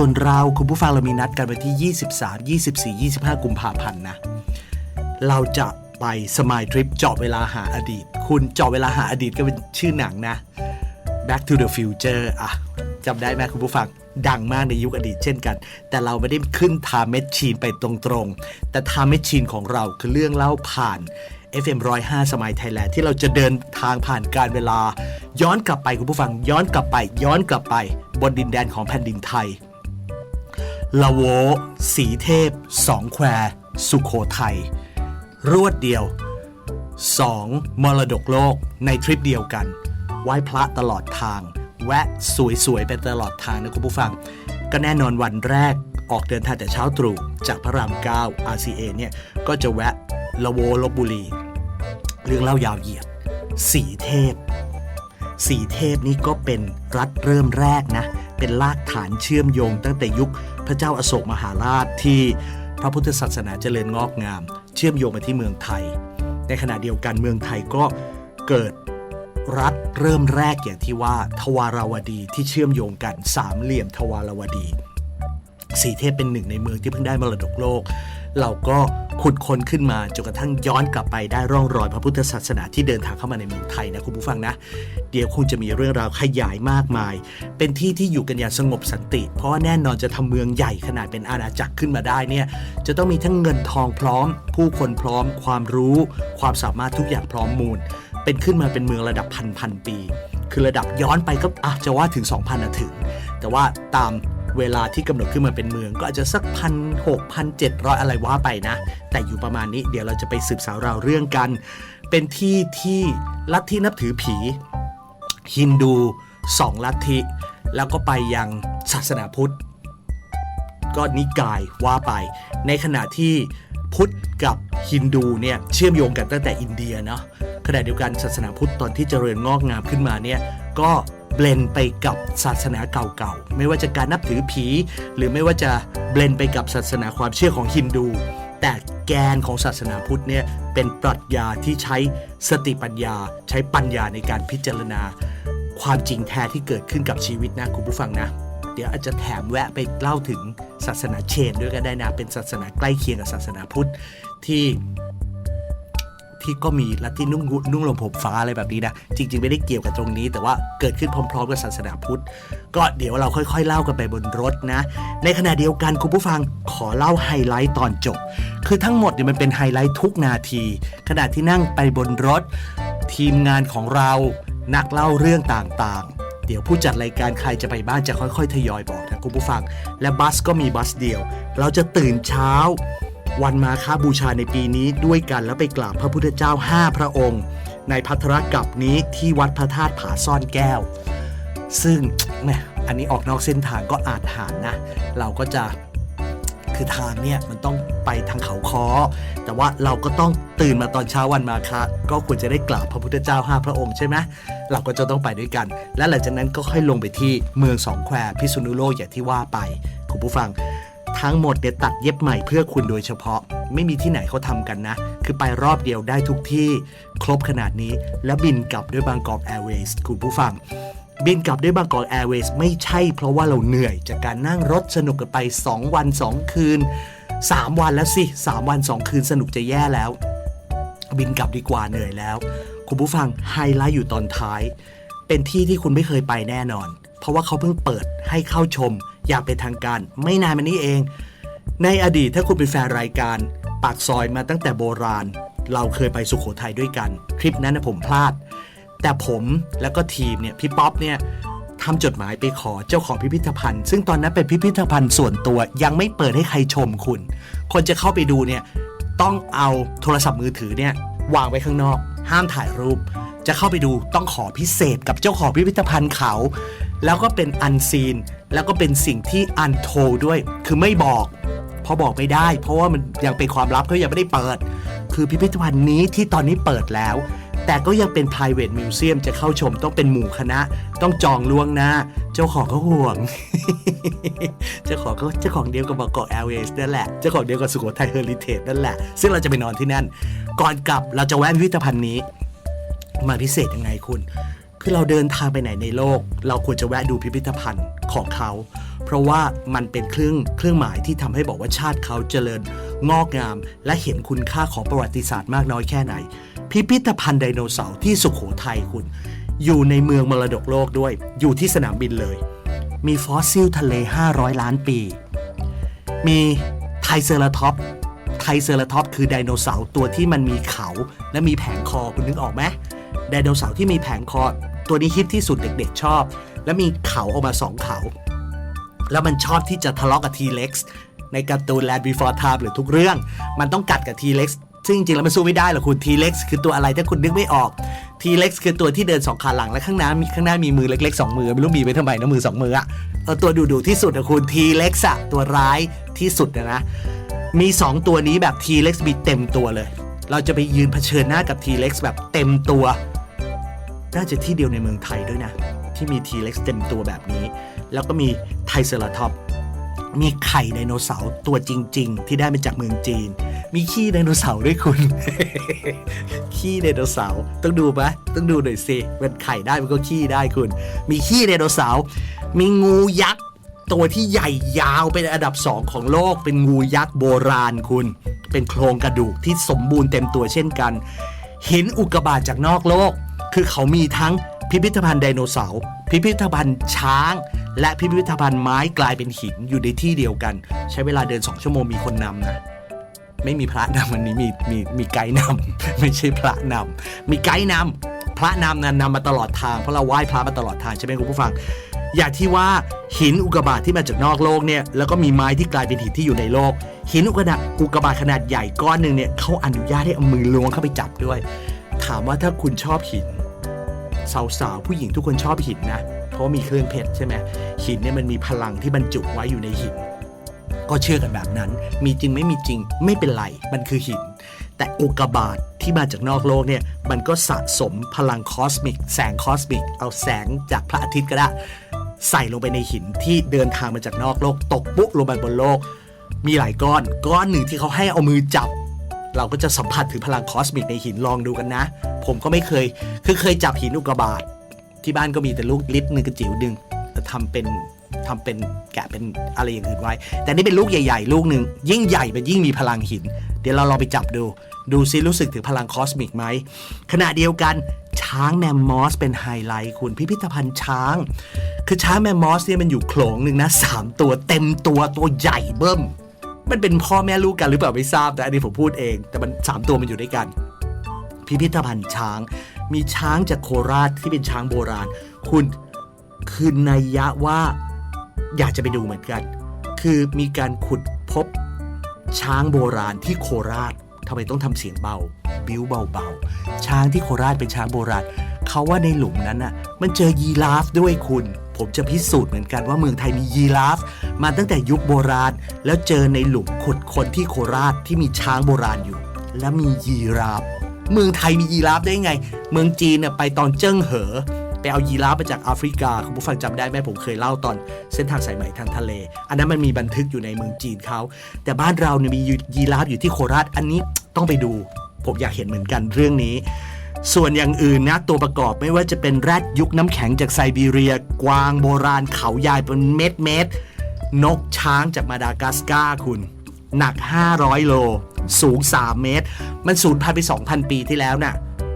ส่วนเราคุณผู้ฟังเรามีนัดกันวันที่ 23 24 25 กุมภาพันธ์นะ เราจะไปสมายทริปเจาะเวลาหาอดีต คุณเจาะเวลาหาอดีตก็เป็นชื่อหนังนะ Back to the Future อะจำได้ไหมคุณผู้ฟังดังมากในยุคอดีตเช่นกัน แต่เราไม่ได้ขึ้นทา m เมชชีนไปตรงๆ แต่ทา m เมชชีนของเราคือเรื่องเล่าผ่าน FM 105 สมัยไทยแลนด์ที่เราจะเดินทางผ่านการเวลา ย้อนกลับไปคุณผู้ฟังย้อนกลับไป ย้อนกลับไป บนดินแดนของแผ่นดินไทย ละโว สีเทพ สองแคว สุขโขทัย รวดเดียว 2. มรดกโลกในทริปเดียวกัน ไหว้พระตลอดทาง แวะสวยๆไปตลอดทางนะคุณผู้ฟัง ก็แน่นอนวันแรกออกเดินทางแต่เช้าตรู่จากพระราม 9 RCA เนี่ย ก็จะแวะละโวลบบุรี เรื่องเล่ายาวเหยียด สีเทพ สีเทพนี่ก็เป็นรัฐเริ่มแรกนะ เป็นรากฐานเชื่อมโยงตั้งแต่ยุค พระเจ้าอาโศกมหาราชที่พระพุทธศาสนาเจริญงอกงาม เชื่อมโยงมาที่เมืองไทย ในขณะเดียวกันเมืองไทยก็เกิดรัฐเริ่มแรกอย่างที่ว่าทวาราวดีที่เชื่อมโยงกันสามเหลี่ยมทวาราวดี สีเทพเป็นหนึ่งในเมืองที่เพิ่งได้มรดกโลก เราก็ขุดค้นขึ้นมาจนกระทั่งย้อนกลับไปได้ร่องรอยพระพุทธศาสนาที่เดินทางเข้ามาในเมืองไทยนะคุณผู้ฟังนะ เดี๋ยวคงจะมีเรื่องราวขยายมากมาย เป็นที่ที่อยู่กันอย่างสงบสันติ เพราะว่าแน่นอนจะทำเมืองใหญ่ขนาดเป็นอาณาจักรขึ้นมาได้เนี่ยจะต้องมีทั้งเงินทองพร้อม ผู้คนพร้อม ความรู้ ความสามารถทุกอย่างพร้อมมูล เป็นขึ้นมาเป็นเมืองระดับพันพันปี คือระดับย้อนไปก็อาจจะว่าถึง 2,000นะถึง แต่ว่าตาม เวลาที่กำหนดขึ้นมาเป็นเมือง ก็อาจจะสักพันหกพันเจ็ดร้อยอะไรว่าไปนะ แต่อยู่ประมาณนี้เดี๋ยวเราจะไปสืบสาวราวเรื่องกัน เป็นที่ที่ลัทธินับถือผีฮินดูสองลัทธิ แล้วก็ไปยังศาสนาพุทธ ก็นิกายว่าไป ในขณะที่พุทธกับฮินดูเนี่ยเชื่อมโยงกันตั้งแต่อินเดียเนาะขณะเดียวกันศาสนาพุทธตอนที่เจริญงอกงามขึ้นมาเนี่ยก็ เบลนไปกับศาสนาเก่าๆ ไม่ว่าจะการนับถือผี หรือไม่ว่าจะเบลนไปกับศาสนาความเชื่อของฮินดู แต่แกนของศาสนาพุทธเนี่ยเป็นปรัชญาที่ใช้สติปัญญา ใช้ปัญญาในการพิจารณา ความจริงแท้ที่เกิดขึ้นกับชีวิตนะคุณผู้ฟังนะเดี๋ยวอาจจะแถมแวะไปเล่าถึงศาสนาเชนด้วยก็ได้นะ เป็นศาสนาใกล้เคียงกับศาสนาพุทธที่ ที่ก็มีลัทธินุ่งหุนุ่งลมผมฟ้าอะไรแบบนี้นะ จริง ๆ ไม่ได้เกี่ยวกับตรงนี้ แต่ว่าเกิดขึ้นพร้อม ๆ กับศาสนาพุทธ ก็เดี๋ยวเราค่อย ๆ เล่ากันไปบนรถนะ ในขณะเดียวกันคุณผู้ฟังขอเล่าไฮไลท์ตอนจบ คือทั้งหมดเนี่ยมันเป็นไฮไลท์ทุกนาที ขณะที่นั่งไปบนรถ ทีมงานของเรานักเล่าเรื่องต่างๆเดี๋ยวผู้จัดรายการใครจะไปบ้านจะค่อยๆ ทยอยบอกนะคุณผู้ฟัง และบัสก็มีบัสเดียว เราจะตื่นเช้า วันมาค้าบูชาในปีนี้ด้วยกันแล้วไปกราบพระพุทธเจ้า 5 พระองค์ ในพัทรกับนี้ที่วัดพระธาตุผาซ่อนแก้ว ซึ่งแหมอันนี้ออกนอกเส้นทางก็อาจหานนะ เราก็จะคือทางเนี่ยมันต้องไปทางเขาคอแต่ว่าเราก็ต้องตื่นมาตอนเช้าวันมาคะก็ควรจะได้กราบพระพุทธเจ้าห้าพระองค์ใช่ไหมเราก็จะต้องไปด้วยกัน และหลังจากนั้นก็ค่อยลงไปที่เมืองสองแควพิษณุโลกอย่างที่ว่าไปคุณผู้ฟัง ทั้งหมดเนี่ยตัดเย็บใหม่เพื่อคุณโดยเฉพาะ ไม่มีที่ไหนเขาทำกันนะ คือไปรอบเดียวได้ทุกที่ ครบขนาดนี้ แล้วบินกลับด้วยบางกอกแอร์เวย์คุณผู้ฟังบินกลับด้วยบางกอกแอร์เวย์ไม่ใช่เพราะว่าเราเหนื่อยจากการนั่งรถสนุกกันไป 2 วัน 2 คืน 3 วันแล้วสิ 3 วัน 2 คืนสนุกจะแย่แล้ว บินกลับดีกว่าเหนื่อยแล้ว คุณผู้ฟังไฮไลท์อยู่ตอนท้าย เป็นที่ที่คุณไม่เคยไปแน่นอน เพราะว่าเขาเพิ่งเปิดให้เข้าชม อย่างเป็นทางการไม่นานมานี้เอง ในอดีตถ้าคุณเป็นแฟนรายการปากซอยมาตั้งแต่โบราณ เราเคยไปสุขโขทัยด้วยกัน คลิปนั้นนะผมพลาด แต่ผมแล้วก็ทีมเนี่ยพี่ป๊อปเนี่ยทำจดหมายไปขอเจ้าของพิพิธภัณฑ์ ซึ่งตอนนั้นเป็นพิพิธภัณฑ์ส่วนตัวยังไม่เปิดให้ใครชมคุณ คนจะเข้าไปดูเนี่ยต้องเอาโทรศัพท์มือถือเนี่ยวางไว้ข้างนอก ห้ามถ่ายรูป จะเข้าไปดูต้องขอพิเศษกับเจ้าของพิพิธภัณฑ์เขา แล้วก็เป็นอันซีน แล้วก็เป็นสิ่งที่อันโทด้วย คือไม่บอกเพราะบอกไม่ได้ เพราะว่ามันยังเป็นความลับเขายังไม่ได้เปิด คือพิพิธภัณฑ์นี้ที่ตอนนี้เปิดแล้ว แต่ก็ยังเป็น private museum จะเข้าชมต้องเป็นหมู่คณะ ต้องจองล่วงหน้า เจ้าของก็ห่วง เจ้าของก็เจ้าของเดียวกับบางกอกแอร์เวย์นั่นแหละ เจ้าของเดียวกับสุโขทัยเฮอริเทจนั่นแหละ ซึ่งเราจะไปนอนที่นั่น ก่อนกลับเราจะแวะพิพิธภัณฑ์นี้ มาพิเศษยังไงคุณ คือเราเดินทางไปไหนในโลก เราควรจะแวะดูพิพิธภัณฑ์ของเขา เพราะว่ามันเป็นเครื่องเครื่องหมายที่ทำให้บอกว่าชาติเขาเจริญงอกงาม และเห็นคุณค่าของประวัติศาสตร์มากน้อยแค่ไหน พิพิธภัณฑ์ไดโนเสาร์ที่สุขโขทัยคุณ อยู่ในเมืองมรดกโลกด้วย อยู่ที่สนามบินเลย มีฟอสซิลทะเล 500 ล้านปี มีไทเซอราท็อปไทเซอราท็อปคือไดโนเสาร์ตัวที่มันมีเขาและมีแผงคอคุณนึกออกไหมไดโนเสาร์ที่มีแผงคอ ตัวนี้ฮิตที่สุดเด็กๆชอบ และมีเขาออกมาสองเขา แล้วมันชอบที่จะทะเลาะกับทีเล็กซ์ในการ์ตูน Land Before Time หรือทุกเรื่อง มันต้องกัดกับทีเล็กซ์ซึ่งจริงๆแล้วมันสู้ไม่ได้หรอกคุณทีเล็กซ์คือตัวอะไรถ้าคุณนึกไม่ออกทีเล็กซ์คือตัวที่เดินสองขาหลังและข้างหน้ามีข้างหน้ามีมือเล็กๆสองมือไม่รู้มีไว้ทำไมนะมือสองมืออะตัวดุๆที่สุดอะคุณทีเล็กซ์อะตัวร้ายที่สุดอะนะมี 2 ตัวนี้แบบทีเล็กซ์มีเต็มตัวเลย เราจะไปยืนเผชิญหน้ากับทีเล็กซ์แบบเต็มตัว น่าจะที่เดียวในเมืองไทยด้วยนะ ที่มีทีเล็กเต็มตัวแบบนี้ แล้วก็มีไทเซราท็อปมีไข่ไดโนเสาร์ตัวจริง ๆ ที่ได้มาจากเมืองจีน มีขี้ไดโนเสาร์ด้วยคุณ ขี้ไดโนเสาร์ต้องดูปะต้องดูหน่อยสิมันไข่ได้มันก็ขี้ได้คุณ มีขี้ไดโนเสาร์มีงูยักษ์ตัวที่ใหญ่ยาวเป็นอันดับสองของโลก เป็นงูยักษ์โบราณคุณ เป็นโครงกระดูกที่สมบูรณ์เต็มตัวเช่นกันหินอุกกาบาตจากนอกโลก คือเขามีทั้งพิพิธภัณฑ์ไดโนเสาร์พิพิธภัณฑ์ช้าง และพิพิธภัณฑ์ไม้กลายเป็นหินอยู่ในที่เดียวกัน ใช้เวลาเดิน 2 ชั่วโมงมีคนนำนะไม่มีพระนำวันนี้มีมีมีไกด์นำไม่ใช่พระนำมีไกด์นำพระนำนั้นนำมาตลอดทางเพราะเราไหว้พระมาตลอดทางใช่ไหมคุณผู้ฟัง อย่างที่ว่าหินอุกกาบาตที่มาจากนอกโลกเนี่ยแล้วก็มีไม้ที่กลายเป็นหินที่อยู่ในโลก หินอุกกาบาตอุกกาบาตขนาดใหญ่ก้อนหนึ่งเนี่ยเขาอนุญาตให้เอามือล้วงเข้าไปจับด้วย ถามว่าถ้าคุณชอบหิน สาวๆผู้หญิงทุกคนชอบหินนะ เพราะมีเครื่องเพชรใช่ไหมหินเนี่ยมันมีพลังที่บรรจุไว้อยู่ในหิน ก็เชื่อกันแบบนั้น มีจริงไม่มีจริงไม่เป็นไรมันคือหิน แต่อุกกาบาตที่มาจากนอกโลกเนี่ยมันก็สะสมพลังคอสมิก แสงคอสมิก เอาแสงจากพระอาทิตย์ก็ได้ใส่ลงไปในหินที่เดินทางมาจากนอกโลก ตกปุ๊บลงไปบนโลก มีหลายก้อน ก้อนหนึ่งที่เขาให้เอามือจับ เราก็จะสัมผัสถึงพลังคอสมิกในหินลองดูกันนะ ผมก็ไม่เคย คือเคยจับหินอุกกาบาตที่บ้านก็มีแต่ลูกลิตรหนึ่งกระจิ๋วดึงแล้วทำเป็นทำเป็นแกะเป็นอะไรอย่างอื่นไว้ แต่นี่เป็นลูกใหญ่ๆ ลูกหนึ่งยิ่งใหญ่มันยิ่งมีพลังหิน เดี๋ยวเราลองไปจับดู ดูซิรู้สึกถึงพลังคอสมิกไหมขณะเดียวกันช้างแมมมอสเป็นไฮไลท์คุณพิพิธภัณฑ์ช้าง คือช้างแมมมอสเนี่ยมันอยู่โขลงหนึ่งนะสามตัวเต็มตัวตัวใหญ่เบิ้ม มันเป็นพ่อแม่ลูกกันหรือเปล่าไม่ทราบแต่อันนี้ผมพูดเอง แต่มันสามตัวมันอยู่ด้วยกัน พิพิธภัณฑ์ช้าง มีช้างจากโคราชที่เป็นช้างโบราณ คุณคือนัยยะว่าอยากจะไปดูเหมือนกัน คือมีการขุดพบช้างโบราณที่โคราชทำไมต้องทำเสียงเบา บิ้วเบาๆช้างที่โคราชเป็นช้างโบราณเขาว่าในหลุมนั้นน่ะ มันเจอยีราฟด้วยคุณ ผมจะพิสูจน์เหมือนกันว่าเมืองไทยมียีราฟ มาตั้งแต่ยุคโบราณ แล้วเจอในหลุมขุดคนที่โคราชที่มีช้างโบราณอยู่ และมียีราฟ เมืองไทยมียีราฟได้ไง เมืองจีนเนี่ยไปตอนเจิ้งเหอไปเอายีราฟมาจากแอฟริกาคุณผู้ฟังจำได้ไหมผมเคยเล่าตอนเส้นทางสายไหมทางทะเล อันนั้นมันมีบันทึกอยู่ในเมืองจีนเขาแต่บ้านเราเนี่ยมียีราฟอยู่ที่โคราชอันนี้ต้องไปดู ผมอยากเห็นเหมือนกันเรื่องนี้ ส่วนอย่างอื่นนะตัวประกอบไม่ว่าจะเป็นแรดยุคน้ำแข็งจากไซบีเรีย กวางโบราณเขายายเป็นเม็ดเม็ดนกช้างจากมาดากัสการ์คุณ หนัก 500 โล สูง 3 เมตร มันสูญพันธุ์ไป 2,000 ปีที่แล้วน่ะ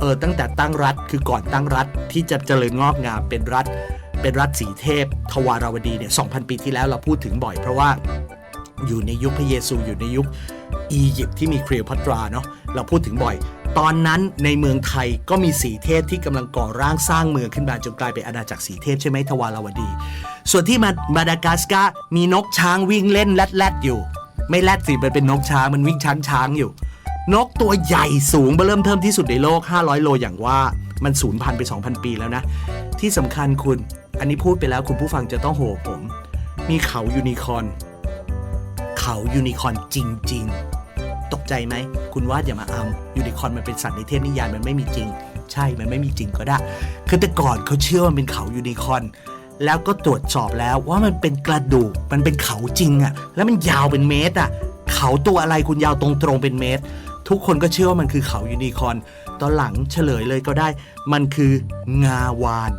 เออตั้งแต่ตั้งรัฐคือก่อนตั้งรัฐที่จะเจริญงอกงามเป็นรัฐ เป็นรัฐสีเทพ ทวารวดีเนี่ย 2,000 ปีที่แล้วเราพูดถึงบ่อยเพราะว่าอยู่ในยุคพระเยซูอยู่ในยุคอียิปต์ที่มีเคลีโอพัตราเนาะเราพูดถึงบ่อย ตอนนั้นในเมืองไทยก็มีสีเทพที่กำลังก่อร่างสร้างเมืองขึ้นมาจนกลายเป็นอาณาจักรสีเทพใช่ไหมทวารวดี ส่วนที่มามาดากัสการ์มีนกช้างวิ่งเล่นแรดๆอยู่ ไม่แรดสิมันเป็นนกช้างมันวิ่งช้างช้างอยู่ นกตัวใหญ่สูงเบอร์เริ่มเทิมที่สุดในโลก 500 โลอย่างว่ามันสูญพันธุ์ไป 2,000 ปีแล้วนะ ที่สำคัญคุณ อันนี้พูดไปแล้วคุณผู้ฟังจะต้องโหผม มีเขายูนิคอนเขายูนิคอร์นจริง ๆ ตกใจไหม คุณว่าอย่ามาอำยูนิคอร์นมันเป็นสัตว์ในเทพนิยายมันไม่มีจริง ใช่ มันไม่มีจริงก็ได้ คือแต่ก่อนเขาเชื่อว่าเป็นเขายูนิคอร์นแล้วก็ตรวจสอบแล้วว่ามันเป็นกระดูก มันเป็นเขาจริงอะแล้วมันยาวเป็นเมตรอะเขาตัวอะไรคุณยาวตรงๆเป็นเมตร ทุกคนก็เชื่อว่ามันคือเขายูนิคอนตอนหลังเฉลยเลยก็ได้ มันคืองาวาน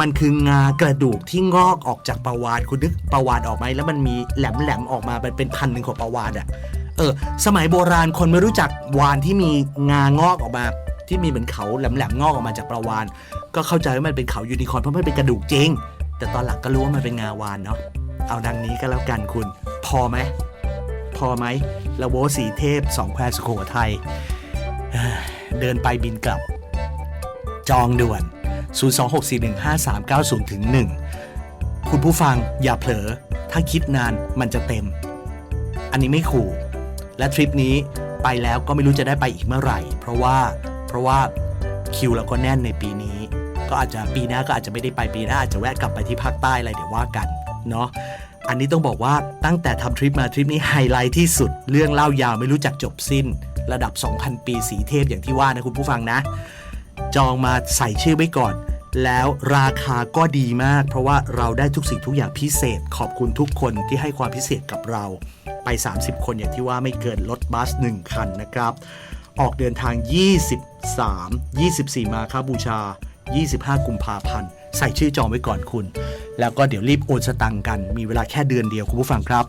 มันคืองากระดูกที่งอกออกจากปลาวานคุณนึกปลาวานออกไหมแล้วมันมีแหลมแหลมออกมาเป็นเป็นพันหนึ่งของปลาวานอะ่ะ เออ สมัยโบราณคนไม่รู้จักวานที่มีงางอกออกมา ที่มีเหมือนเขาแหลมๆงอกออกมาจากปลาวาน ก็เข้าใจว่ามันเป็นเขายูนิคอร์นเพราะมันเป็นกระดูกจริง แต่ตอนหลังก็รู้ว่ามันเป็นงาวานเนาะเอาดังนี้ก็แล้วกันคุณ พอไหมพอไหมละโวสีเทพสองแควสุโขทัยเดินไปบินกลับ จองด่วน 026415390ถึง1คุณผู้ฟังอย่าเผลอ ถ้าคิดนานมันจะเต็ม อันนี้ไม่ขู่ และทริปนี้ไปแล้วก็ไม่รู้จะได้ไปอีกเมื่อไหร่ เพราะว่าเพราะว่าคิวเราก็แน่นในปีนี้ ก็อาจจะปีหน้าก็อาจจะไม่ได้ไปปีหน้าอาจจะแวะกลับไปที่ภาคใต้อะไรเดี๋ยวว่ากันเนาะอันนี้ต้องบอกว่าตั้งแต่ทำทริปมาทริปนี้ไฮไลท์ที่สุด เรื่องเล่ายาวไม่รู้จักจบสิ้น ระดับ 2,000 ปีสีเทพอย่างที่ว่านะคุณผู้ฟังนะ จองมาใส่ชื่อไว้ก่อน แล้วราคาก็ดีมาก เพราะว่าเราได้ทุกสิ่งทุกอย่างพิเศษ ขอบคุณทุกคนที่ให้ความพิเศษกับเรา ไป 30 คนอย่างที่ว่าไม่เกินรถบัส 1 คันนะครับ ออกเดินทาง 23 24 มาคาบูชา 25 กุมภาพันธ์ ใส่ชื่อจองไว้ก่อนคุณ แล้วก็เดี๋ยวรีบโอนสตังค์กัน มีเวลาแค่เดือนเดียวคุณผู้ฟังครับ